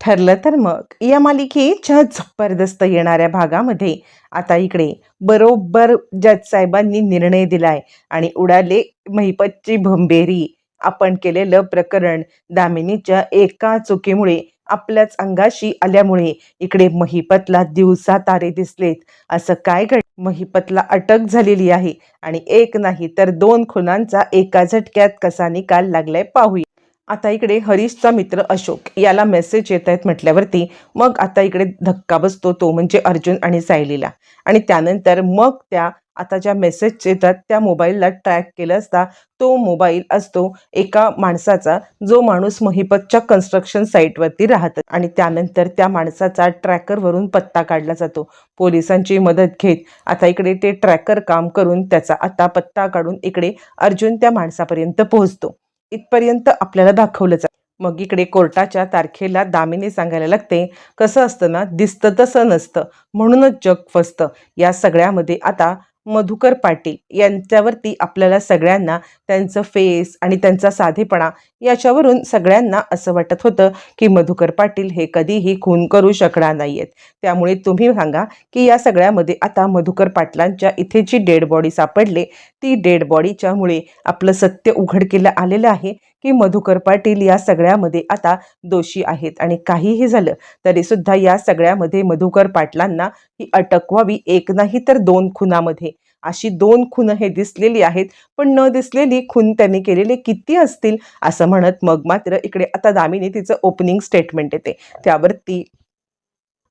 ठरलं तर मग. या मालिकेच्या जबरदस्त येणाऱ्या भागामध्ये आता इकडे बरोबर जज साहेबांनी निर्णय दिलाय आणि उडाले महिपतची भंबेरी. आपण केलेलं प्रकरण दामिनीच्या एका चुकीमुळे आपल्याच अंगाशी आल्यामुळे इकडे महिपतला दिवसा तारे दिसलेत. असं काय घड? महिपतला अटक झालेली आहे आणि एक नाही तर दोन खुनांचा एका झटक्यात कसा निकाल लागलाय पाहूया. आता इकडे हरीशचा मित्र अशोक. याला मेसेज येत आहेत म्हटल्यावरती मग आता इकडे धक्का बसतो तो म्हणजे अर्जुन आणि सायलीला. आणि त्यानंतर मग त्या आता ज्या मेसेज येतात त्या मोबाईलला ट्रॅक केलं असता तो मोबाईल असतो एका माणसाचा जो माणूस महिपतच्या कन्स्ट्रक्शन साईटवरती राहत. आणि त्यानंतर त्या माणसाचा ट्रॅकरवरून पत्ता काढला जातो. पोलिसांची मदत घेत. आता इकडे ते ट्रॅकर काम करून त्याचा आता पत्ता काढून इकडे अर्जुन त्या माणसापर्यंत पोहोचतो. इथपर्यंत आपल्याला दाखवलं जातं. मग इकडे कोर्टाच्या तारखेला दामिनी सांगायला लागते कसं असतं ना दिसतं तसं नसतं म्हणूनच जग फसतं. या सगळ्यामध्ये आता मधुकर पाटील यांच्यावरती आपल्याला सगळ्यांना त्यांचं फेस आणि त्यांचा साधेपणा याच्यावरून सगळ्यांना असं वाटत होतं की मधुकर पाटील हे कधीही खून करू शकणार नाही आहेत त्यामुळे तुम्ही सांगा की या सगळ्यामध्ये आता मधुकर पाटलांच्या इथे जी डेड बॉडी सापडले ती डेड बॉडीच्यामुळे आपलं सत्य उघडकीला आलेलं आहे. की मधुकर पाटील या सगळ्यामध्ये आता दोषी आहेत. आणि काहीही झालं तरी सुद्धा या सगळ्यामध्ये मधुकर पाटलांना ही अटक व्हावी एक नाही तर दोन खुनामध्ये. अशी दोन खून हे दिसलेली आहेत पण न दिसलेली खून त्यांनी केलेले किती असतील असं म्हणत मग मात्र इकडे आता दामिनी तिचं ओपनिंग स्टेटमेंट येते. त्यावरती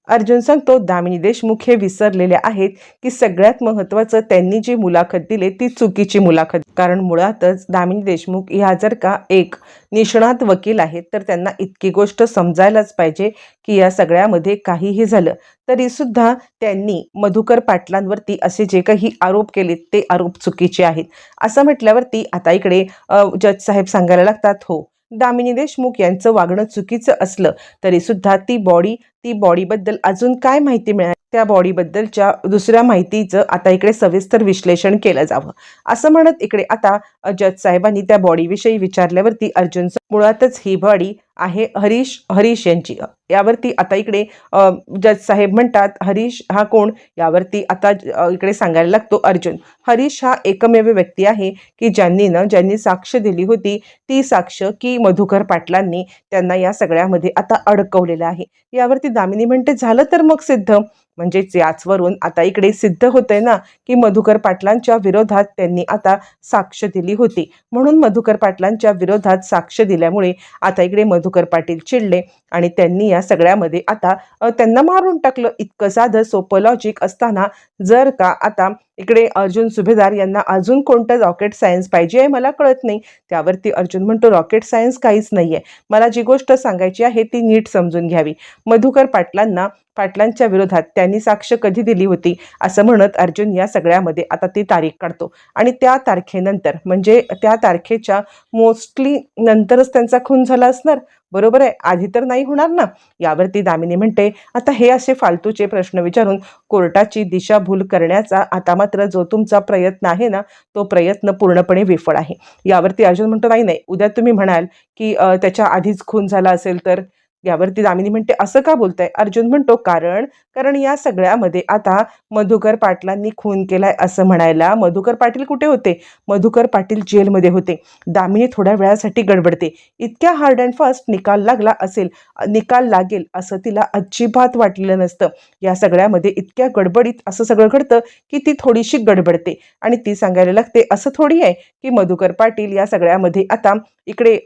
अर्जुन सांगतो दामिनी देशमुख हे विसरलेले आहेत की सगळ्यात महत्त्वाचं त्यांनी जी मुलाखत दिली ती चुकीची मुलाखत. कारण मुळातच दामिनी देशमुख ह्या जर का एक निष्णात वकील आहेत तर त्यांना इतकी गोष्ट समजायलाच पाहिजे की या सगळ्यामध्ये काहीही झालं. तरी सुद्धा त्यांनी मधुकर पाटलांवरती असे जे काही आरोप केले ते आरोप चुकीचे आहेत. असं म्हटल्यावरती आता इकडे जज साहेब सांगायला लागतात हो. दामिनी देशमुख यांचं वागणं चुकीचं असलं तरी सुद्धा ती बॉडी ती बॉडीबद्दल अजून काय माहिती मिळाली? त्या बॉडीबद्दलच्या दुसऱ्या माहितीचं आता इकडे सविस्तर विश्लेषण केलं जावं. असं म्हणत इकडे आता जज साहेबांनी त्या बॉडीविषयी विचारल्यावरती अर्जुन मुळातच ही बॉडी आहे हरीश हरीश यांची. यावरती आता इकडे जज साहेब म्हणतात हरीश हा कोण? यावरती आता इकडे सांगायला लागतो अर्जुन. हरीश हा एकमेव व्यक्ती आहे की ज्यांनी ना ज्यांनी साक्ष दिली होती ती साक्ष की मधुकर पाटलांनी त्यांना या सगळ्यामध्ये आता अडकवलेलं आहे. यावरती दामिनी म्हणते झालं तर मग सिद्ध. म्हणजेच याचवरून आता इकडे सिद्ध होतंय ना की मधुकर पाटलांच्या विरोधात त्यांनी आता साक्ष दिली होती. म्हणून मधुकर पाटलांच्या विरोधात साक्ष दिल्यामुळे आता इकडे मधुकर पाटील चिडले आणि त्यांनी या सगळ्यामध्ये आता त्यांना मारून टाकलं. इतकं साधं सोपं लॉजिक असताना जर का आता इकडे अर्जुन सुभेदार यांना अजून कोणतं रॉकेट सायन्स पाहिजे आहे मला कळत नाही. त्यावरती अर्जुन म्हणतो रॉकेट सायन्स काहीच नाही आहे मला जी गोष्ट सांगायची आहे ती नीट समजून घ्यावी. मधुकर पाटलांना पाटलांच्या विरोधात त्यांनी त्यांनी साक्ष कधी दिली होती असं म्हणत अर्जुन या सगळ्यामध्ये आता ती तारीख काढतो. आणि त्या तारखेनंतर म्हणजे त्या तारखेच्या मोस्टली नंतरच त्यांचा खून झाला असणार. बरोबर आहे? आधी तर नाही होणार ना? यावरती दामिनी म्हणते आता हे असे फालतूचे प्रश्न विचारून कोर्टाची दिशाभूल करण्याचा आता मात्र जो तुमचा प्रयत्न आहे ना तो प्रयत्न पूर्णपणे विफळ आहे. यावरती अर्जुन म्हणतो नाही नाही उद्या तुम्ही म्हणाल की त्याच्या आधीच खून झाला असेल तर? यावरती दामिनी म्हणते असं का बोलताय? अर्जुन म्हणतो कारण कारण या सगळ्यामध्ये आता मधुकर पाटलांनी खून केलाय असं म्हणायला मधुकर पाटील कुठे होते? मधुकर पाटील जेलमध्ये होते. दामिनी थोड्या वेळासाठी गडबडते. इतक्या हार्ड अँड फास्ट निकाल लागला असेल निकाल लागेल असं तिला अजिबात वाटलेलं नसतं. या सगळ्यामध्ये इतक्या गडबडीत असं सगळं घडतं की ती थोडीशी गडबडते. आणि ती सांगायला लागते असं थोडी आहे की मधुकर पाटील या सगळ्यामध्ये आता इकडे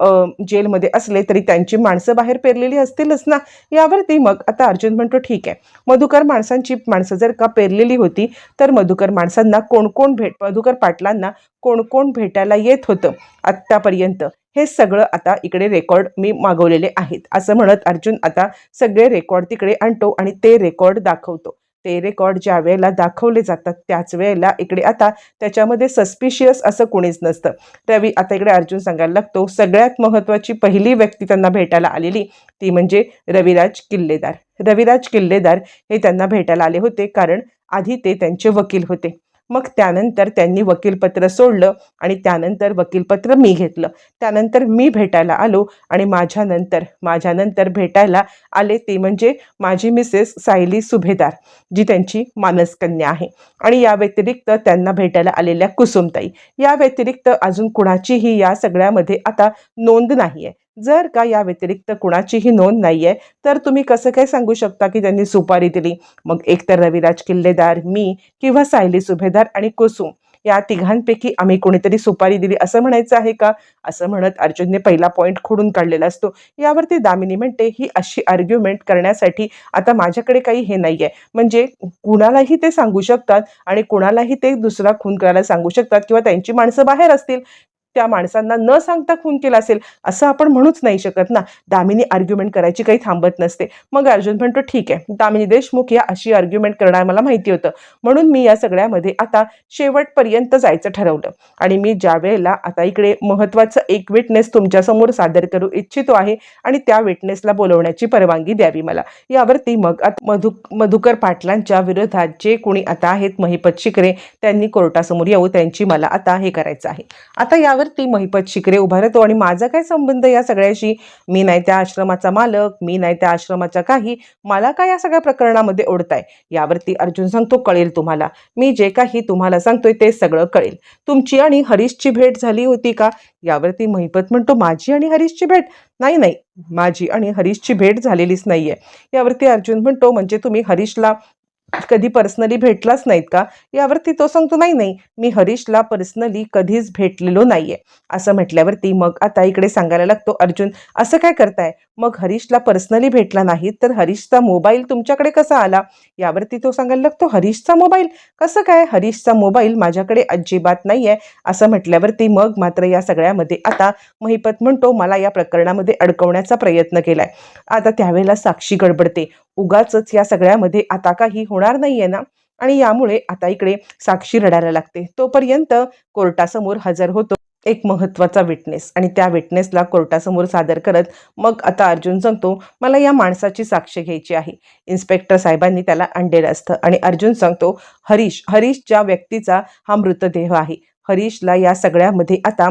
जेलमध्ये असले तरी त्यांची माणसं बाहेर पेरलेली असतीलच ना? यावरती मग आता अर्जुन म्हणतो ठीक आहे. मधुकर माणसांची माणसं जर का पेरलेली होती तर मधुकर माणसांना कोण कोण भेट मधुकर पाटलांना कोण कोण भेटायला येत होतं आत्तापर्यंत? हे सगळं आता इकडे रेकॉर्ड मी मागवलेले आहेत. असं म्हणत अर्जुन आता सगळे रेकॉर्ड तिकडे आणतो आणि ते रेकॉर्ड दाखवतो. ते रेकॉर्ड ज्या वेळेला दाखवले जातात त्याच वेळेला इकडे आता त्याच्यामध्ये सस्पिशियस असं कोणीच नसतं. रवी आता इकडे अर्जुन सांगायला लागतो सगळ्यात महत्त्वाची पहिली व्यक्ती त्यांना भेटायला आलेली ती म्हणजे रविराज किल्लेदार. रविराज किल्लेदार हे त्यांना भेटायला आले होते. कारण आधी ते त्यांचे वकील होते. मग त्यानंतर त्यांनी वकीलपत्र सोडलं आणि त्यानंतर वकीलपत्र मी घेतलं. त्यानंतर मी भेटायला आलो आणि माझ्यानंतर माझ्यानंतर भेटायला आले ते म्हणजे माझी मिसेस सायली सुभेदार जी त्यांची मानसकन्या आहे. आणि या व्यतिरिक्त त्यांना भेटायला आलेल्या कुसुमताई. या व्यतिरिक्त अजून कुणाचीही या सगळ्यामध्ये आता नोंद नाही आहे जर का या व्यतिरिक्त कुणाचीही नोंद नाही आहे तर तुम्ही कसं काय सांगू शकता की त्यांनी सुपारी दिली? मग एकतर रविराज किल्लेदार मी किंवा सायली सुभेदार आणि कुसुम या तिघांपैकी आम्ही कोणीतरी सुपारी दिली असं म्हणायचं आहे का? असं म्हणत अर्जुनने पहिला पॉईंट खोडून काढलेला असतो. यावरती दामिनी म्हणते ही अशी आर्ग्युमेंट करण्यासाठी आता माझ्याकडे काही हे नाही आहे म्हणजे कुणालाही ते सांगू शकतात आणि कुणालाही ते दुसरा खून करायला सांगू शकतात किंवा त्यांची माणसं बाहेर असतील. त्या माणसांना न सांगता खून केला असेल असं आपण म्हणूच नाही शकत ना. दामिनी आर्ग्युमेंट करायची काही थांबत नसते. मग अर्जुन म्हणतो ठीक आहे. दामिनी देशमुख या अशी आर्ग्युमेंट करणार मला माहिती होतं. म्हणून मी या सगळ्यामध्ये आता शेवटपर्यंत जायचं ठरवलं. आणि मी ज्या वेळेला आता इकडे महत्त्वाचं एक विटनेस तुमच्यासमोर सादर करू इच्छितो आहे आणि त्या विटनेसला बोलवण्याची परवानगी द्यावी मला. यावरती मग आता मधु मधुकर पाटलांच्या विरोधात जे कोणी आता आहेत महिपत शिकरे त्यांनी कोर्टासमोर येऊ त्यांची मला आता हे करायचं आहे. आता ती महिपत शिकरे उभा राहतो. आणि माझा काय संबंध या सगळ्याशी? मी नाही त्या आश्रमाचा मालक मी नाही त्या आश्रमाचा काही. मला काय या सगळ्या प्रकरणामध्ये ओढताय? यावरती अर्जुन सांगतो कळेल तुम्हाला. मी जे काही तुम्हाला सांगतोय ते सगळं कळेल. तुमची आणि हरीशची भेट झाली होती का? यावरती महिपत म्हणतो माझी आणि हरीशची भेट? नाही नाही. माझी आणि हरीशची भेट झालेलीच नाहीये. यावरती अर्जुन म्हणतो म्हणजे तुम्ही हरीशला कधी पर्सनली भेटलाच नाहीत का? यावरती तो सांगतो नाही नाही मी हरीशला पर्सनली कधीच भेटलेलो नाहीये. असं म्हटल्यावरती मग आता इकडे सांगायला लागतो अर्जुन असं काय करताय? मग हरीशला पर्सनली भेटला नाही तर हरीशचा मोबाईल तुमच्याकडे कसा आला? यावरती तो सांगायला लागतो हरीशचा मोबाईल कसं काय? हरीशचा मोबाईल माझ्याकडे अजिबात नाही आहे असं म्हटल्यावरती मग मात्र या सगळ्यामध्ये आता महिपत म्हणतो मला या प्रकरणामध्ये अडकवण्याचा प्रयत्न केलाय. आता त्यावेळेला साक्षी गडबडते. उगाच या सगळ्यामध्ये आता काही होणार नाहीये ना? आणि यामुळे आता इकडे साक्षी रडायला लागते. तोपर्यंत कोर्टासमोर हजर होतो एक महत्त्वाचा विटनेस. आणि त्या विटनेसला कोर्टासमोर सादर करत मग आता अर्जुन सांगतो मला या माणसाची साक्ष घ्यायची आहे. इन्स्पेक्टर साहेबांनी त्याला आणलेलं असतं आणि अर्जुन सांगतो हरीश हरीश ज्या व्यक्तीचा हा मृतदेह आहे. हरीशला या सगळ्यामध्ये आता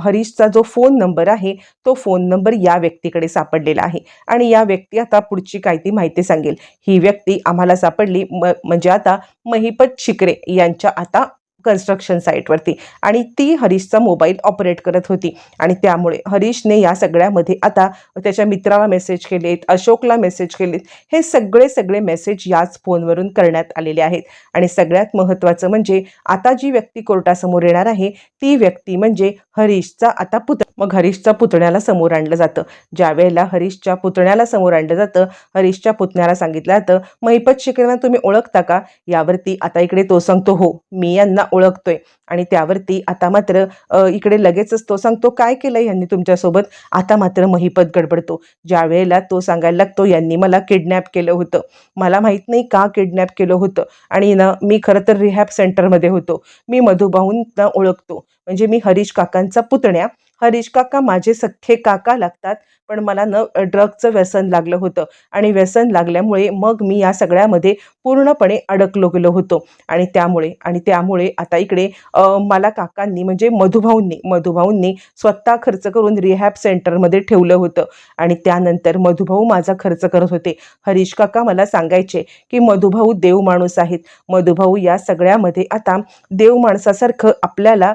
हरीशचा जो फोन नंबर आहे तो फोन नंबर या व्यक्तीकडे सापडलेला आहे. आणि या व्यक्ती आता पुढची काय ती माहिती सांगेल. ही व्यक्ती आम्हाला सापडली म म्हणजे आता महिपत शिकरे यांच्या आता कन्स्ट्रक्शन साईटवरती आणि ती हरीशचा मोबाईल ऑपरेट करत होती. आणि त्यामुळे हरीशने या सगळ्यामध्ये आता त्याच्या मित्राला मेसेज केलेत अशोकला मेसेज केलेत. हे सगळे सगळे मेसेज याच फोनवरून करण्यात आलेले आहेत. आणि सगळ्यात महत्त्वाचं म्हणजे आता जी व्यक्ती कोर्टासमोर येणार आहे ती व्यक्ती म्हणजे हरीशचा आता पुत मग हरीशच्या पुतण्याला समोर आणलं जातं. ज्या वेळेला हरीशच्या पुतण्याला समोर आणलं जातं हरीशच्या पुतण्याला सांगितलं जातं महिपत शिकेना तुम्ही ओळखता का? यावरती आता इकडे तो सांगतो हो मी यांना ओळखतोय. आणि त्यावरती आता मात्र इकडे लगेचच तो सांगतो काय केलं यांनी तुमच्यासोबत? आता मात्र महिपत गडबडतो. ज्या वेळेला तो सांगायला लागतो यांनी मला किडनॅप केलं होतं. मला माहीत नाही का किडनॅप केलं होतं? आणि ना मी खरं तर रिहॅब सेंटरमध्ये होतो. मी मधुबाहून ओळखतो. म्हणजे मी हरीश काकांचा पुतण्या. हरीश काका माझे सख्खे काका लागतात पण मला न ड्रगचं व्यसन लागलं होतं. आणि व्यसन लागल्यामुळे मग मी या सगळ्यामध्ये पूर्णपणे अडकलो गेलो होतो. आणि त्यामुळे आणि त्यामुळे आता इकडे मला काकांनी म्हणजे मधुभाऊंनी मधुभाऊंनी स्वतः खर्च करून रिहॅब सेंटरमध्ये ठेवलं होतं. आणि त्यानंतर मधुभाऊ माझा खर्च करत होते. हरीश काका मला सांगायचे की मधुभाऊ देव माणूस आहेत. मधुभाऊ या सगळ्यामध्ये आता देव माणसासारखं आपल्याला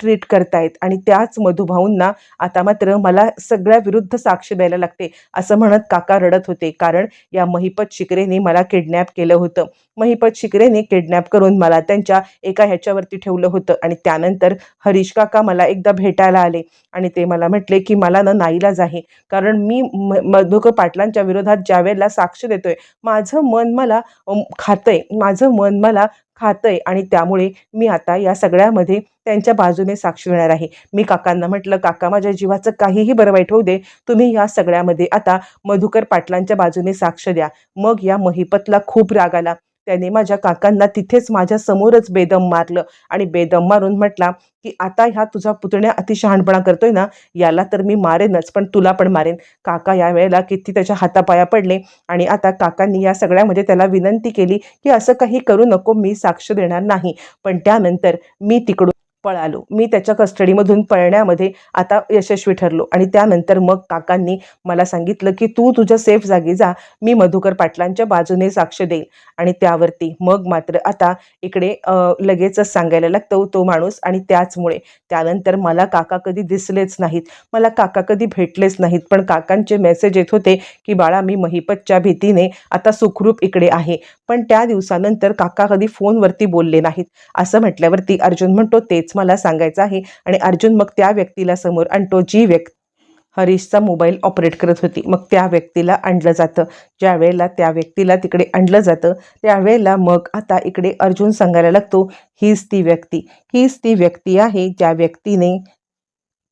ट्रीट करतायत. आणि त्याच मधु मधुभाऊंना आता मात्र मला सगळ्या विरुद्ध साक्ष द्यायला लागते असं म्हणत काका रडत होते. कारण या महिपत शिकरेने मला किडनॅप केलं होतं. महिपत शिकरेने किडनॅप करून मला त्यांच्या एका ह्याच्यावरती ठेवलं होतं आणि त्यानंतर हरीश काका मला एकदा भेटायला आले आणि ते मला म्हटले की मला ना नाईलाज आहे. कारण मी म- मधुकर पाटलांच्या विरोधात ज्या वेळेला साक्ष देतोय माझं मन मला खातंय. माझं मन मला खातंय आणि त्यामुळे मी आता या सगळ्यामध्ये त्यांच्या बाजूने साक्ष देणार आहे. मी काकांना म्हटलं काका माझ्या जीवाचं काहीही बरं वाईट होऊ दे. तुम्ही या सगळ्यामध्ये आता मधुकर पाटलांच्या बाजूने साक्ष द्या. मग या महिपतला खूप राग आला. त्याने माझ्या काकांना तिथेच माझ्या समोरच बेदम मारलं. आणि बेदम मारून म्हटला की आता ह्या तुझा पुतण्या अतिशहाणपणा करतोय ना याला तर मी मारेनच पण तुला पण मारेन. काका या वेळेला किती त्याच्या हातापाया पडले आणि आता काकांनी या सगळ्यामध्ये त्याला विनंती केली की असं काही करू नको मी साक्ष देणार नाही. पण त्यानंतर मी तिकडून पळालो. मी त्याच्या कस्टडीमधून पळण्यामध्ये आता यशस्वी ठरलो. आणि त्यानंतर मग काकांनी मला सांगितलं की तू तुझ्या सेफ जागी जा. मी मधुकर पाटलांच्या बाजूने साक्ष देईल आणि त्यावरती मग मात्र आता इकडे लगेचच सांगायला लागतो तो माणूस. आणि त्याचमुळे त्यानंतर मला काका कधी दिसलेच नाहीत. मला काका कधी भेटलेच नाहीत. पण काकांचे मेसेज येत होते की बाळा मी महिपतच्या भीतीने आता सुखरूप इकडे आहे. पण त्या दिवसानंतर काका कधी फोनवरती बोलले नाहीत. असं म्हटल्यावरती अर्जुन म्हणतो तेच मला सांगायचं आहे. आणि अर्जुन मग त्या व्यक्तीला समोर आणतो जी व्यक्ती हरीशचा मोबाईल ऑपरेट करत होती. मग त्या व्यक्तीला आणलं जातं. ज्या वेळेला त्या व्यक्तीला तिकडे आणलं जातं त्यावेळेला मग आता इकडे अर्जुन सांगायला लागतो हीच ती व्यक्ती. हीच ती व्यक्ती आहे ज्या व्यक्तीने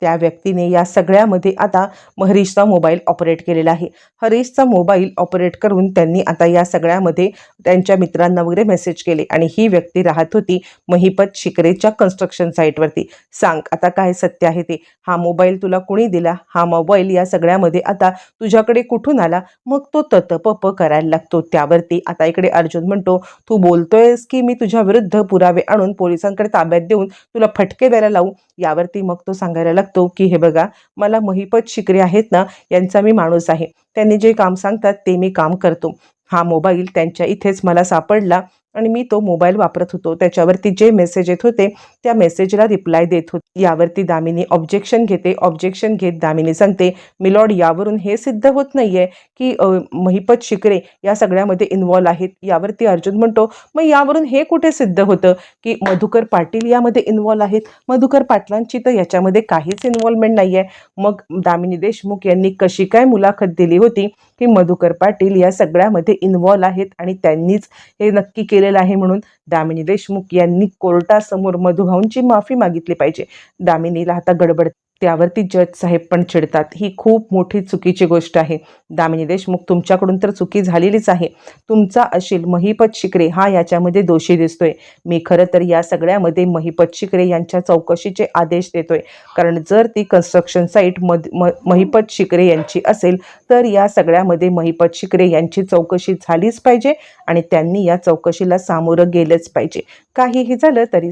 त्या व्यक्तीने या सगळ्यामध्ये आता हरीशचा मोबाईल ऑपरेट केलेला आहे. हरीशचा मोबाईल ऑपरेट करून त्यांनी आता या सगळ्यामध्ये त्यांच्या मित्रांना वगैरे मेसेज केले आणि ही व्यक्ती राहत होती महिपत शिकरेच्या कन्स्ट्रक्शन साईटवरती सांग आता काय सत्य आहे ते? हा मोबाईल तुला कुणी दिला? हा मोबाईल या सगळ्यामध्ये आता तुझ्याकडे कुठून आला? मग तो ततपप करायला लागतो. त्यावरती आता इकडे अर्जुन म्हणतो तू बोलतोयस की मी तुझ्या विरुद्ध पुरावे आणून पोलिसांकडे ताब्यात देऊन तुला फटके द्यायला लावू? यावरती मग तो सांगायला लागतो की हे बघा मला महिपत शिकरे आहेत ना यांचा मी माणूस आहे. त्यांनी जे काम सांगतात ते मी काम करतो. हा मोबाईल त्यांच्या इथेच मला सापडला. आणि मी तो मोबाईल वापरत होतो. त्याच्यावरती जे मेसेज येत होते त्या मेसेजला रिप्लाय देत होते. यावरती दामिनी ऑब्जेक्शन घेते. ऑब्जेक्शन घेत दामिनी सांगते मिलॉर्ड यावरून हे सिद्ध होत नाहीये की महिपत शिकरे या सगळ्यामध्ये इन्व्हॉल्व आहेत. यावरती अर्जुन म्हणतो मग यावरून हे कुठे सिद्ध होतं की मधुकर पाटील यामध्ये इन्व्हॉल्व आहेत? मधुकर पाटलांची तर याच्यामध्ये काहीच इन्व्हॉल्वमेंट नाही आहे मग दामिनी देशमुख यांनी कशी काय मुलाखत दिली होती की मधुकर पाटील या सगळ्यामध्ये इन्व्हॉल्व आहेत आणि त्यांनीच हे नक्की केलं? केलेला आहे म्हणून दामिनी देशमुख यांनी कोर्टासमोर मधुभाऊंची माफी मागितली पाहिजे. दामिनीला आता गडबड त्यावरती जज साहेब पण चिडतात. ही खूप मोठी चुकीची गोष्ट आहे. दामिनी देशमुख तुमच्याकडून तर चुकी झालेलीच आहे. तुमचा अशील महिपत शिकरे हा याच्यामध्ये दोषी दिसतोय. मी खरं तर या सगळ्यामध्ये महिपत शिकरे यांच्या चौकशीचे आदेश देतोय. कारण जर ती कन्स्ट्रक्शन साईट मध म महिपत शिकरे यांची असेल तर या सगळ्यामध्ये महिपत शिकरे यांची चौकशी झालीच पाहिजे आणि त्यांनी या चौकशीला सामोरं गेलंच पाहिजे. काहीही झालं तरी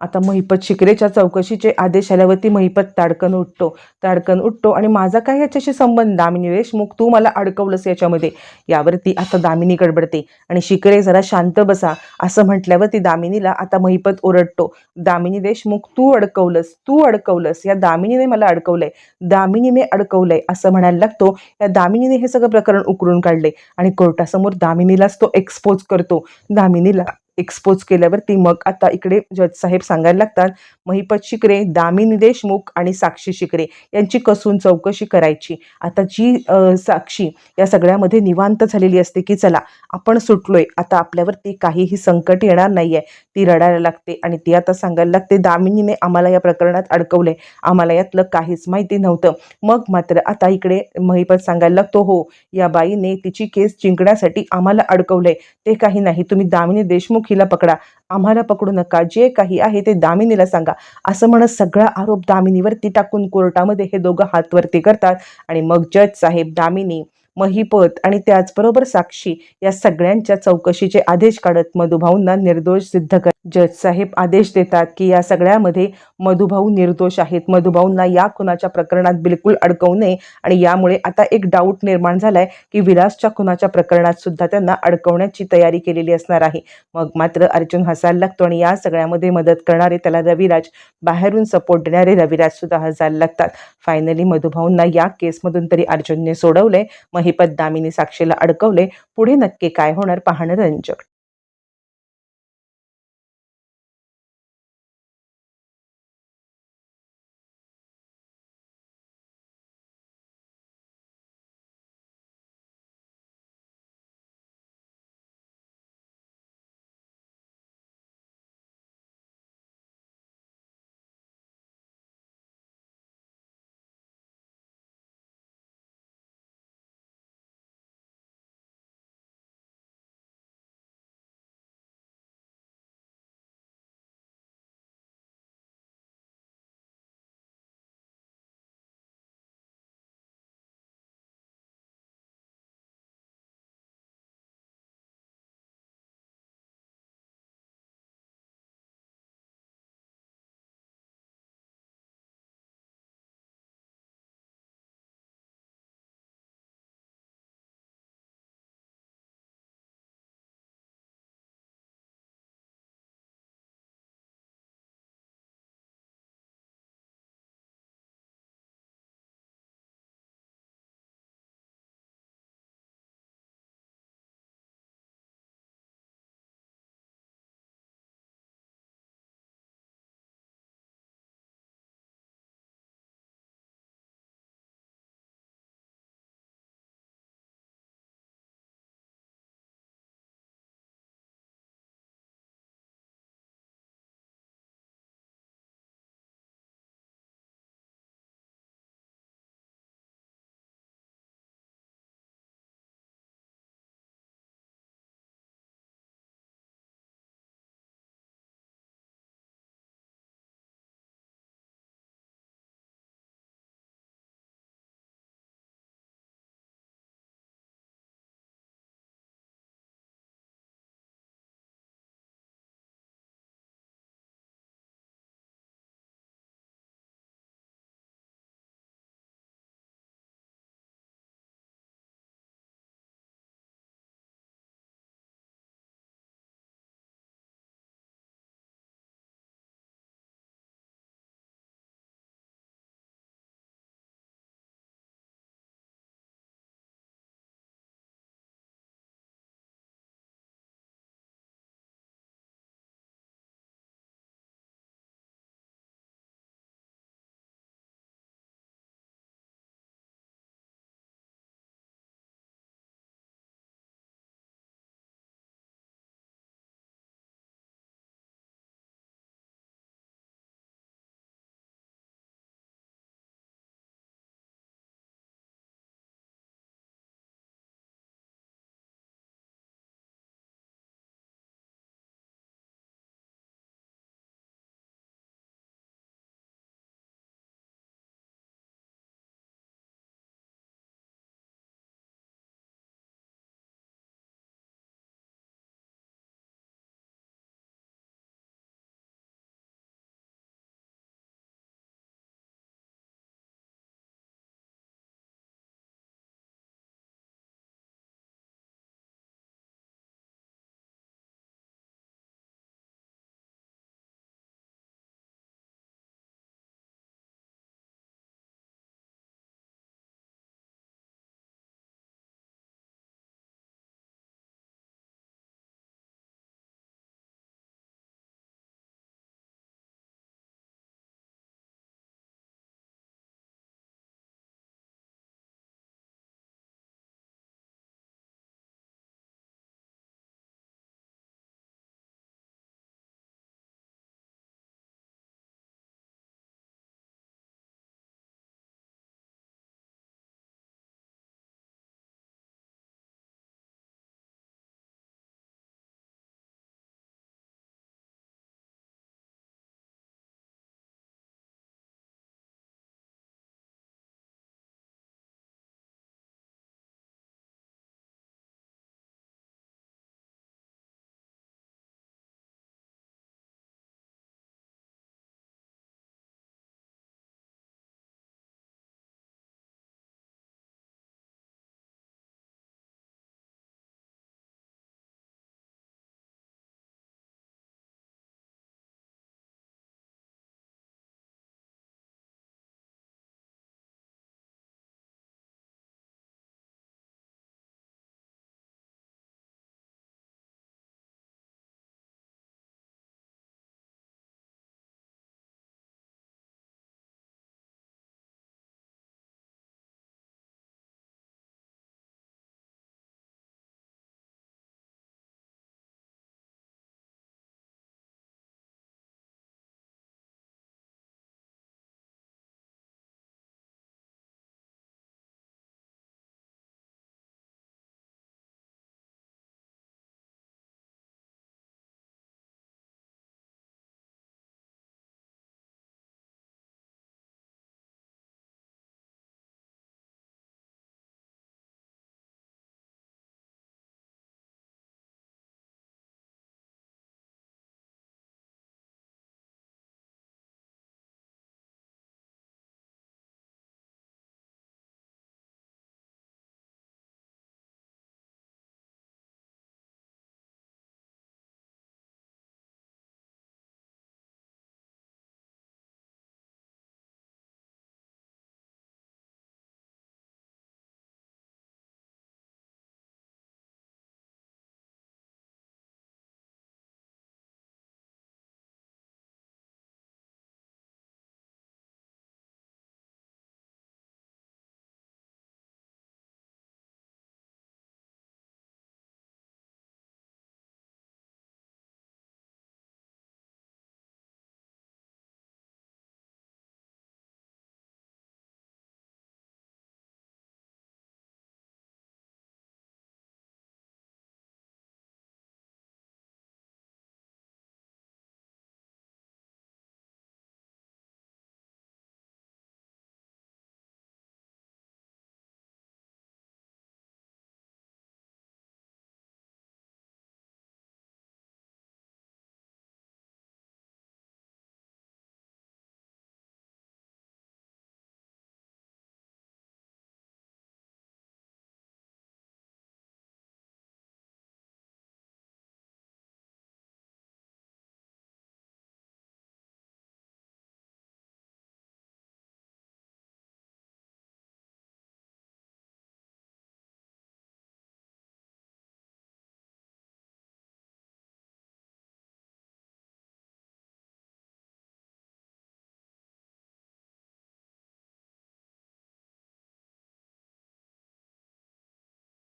आता महिपत शिकरेच्या चौकशीचे आदेश आल्यावरती महिपत ताडकन उठतो. ताडकन उठतो आणि माझा काय याच्याशी संबंध? दामिनी देशमुख तू मला अडकवलंस याच्यामध्ये. यावरती आता दामिनी गडबडते. आणि शिकरे जरा शांत बसा. असं म्हटल्यावरती दामिनीला आता महिपत ओरडतो. दामिनी देशमुख तू अडकवलंस तू अडकवलंस. या दामिनीने मला अडकवलंय. दामिनीने अडकवलंय असं म्हणायला लागतो. या दामिनीने हे सगळं प्रकरण उकरून काढले आणि कोर्टासमोर दामिनीलाच तो एक्सपोज करतो. दामिनीला एक्सपोज केल्यावरती मग आता इकडे जज साहेब सांगायला लागतात महिपत शिकरे दामिनी देशमुख आणि साक्षी शिकरे यांची कसून चौकशी करायची. आता जी साक्षी या सगळ्यामध्ये निवांत झालेली असते की चला आपण सुटलोय आता आपल्यावरती काहीही संकट येणार नाहीये ती रडायला लागते आणि ती आता सांगायला लागते दामिनीने आम्हाला या प्रकरणात अडकवले आम्हाला यातलं काहीच माहिती नव्हतं. मग मात्र आता इकडे महिपत सांगायला लागतो हो या बाईने तिची केस जिंकण्यासाठी आम्हाला अडकवलंय ते काही नाही तुम्ही दामिनी देशमुख हिला पकडा. आम्हाला पकडू नका. जे काही आहे ते दामिनीला सांगा. असं म्हणत सगळा आरोप दामिनीवरती टाकून कोर्टामध्ये हे दोघं हातवरती करतात आणि मग जज साहेब दामिनी महिपत आणि त्याचबरोबर साक्षी या सगळ्यांच्या चौकशीचे आदेश काढत मधुभाऊंना निर्दोष सिद्ध कर जज साहेब आदेश देतात की या सगळ्यामध्ये मधुभाऊ निर्दोष आहेत. मधुभाऊंना या खुनाच्या प्रकरणात बिलकुल अडकवू नये आणि यामुळे आता एक डाऊट निर्माण झालाय की विलासच्या खुनाच्या प्रकरणात सुद्धा त्यांना अडकवण्याची तयारी केलेली असणार आहे. मग मात्र अर्जुन हसायला लागतो आणि या सगळ्यामध्ये मदत करणारे त्याला रविराज बाहेरून सपोर्ट देणारे रविराज सुद्धा हसायला लागतात. फायनली मधुभाऊंना या केसमधून तरी अर्जुनने सोडवले महिपत दामिनी साक्षीला अडकवले पुढे नक्की काय होणार पाहणं रंजक.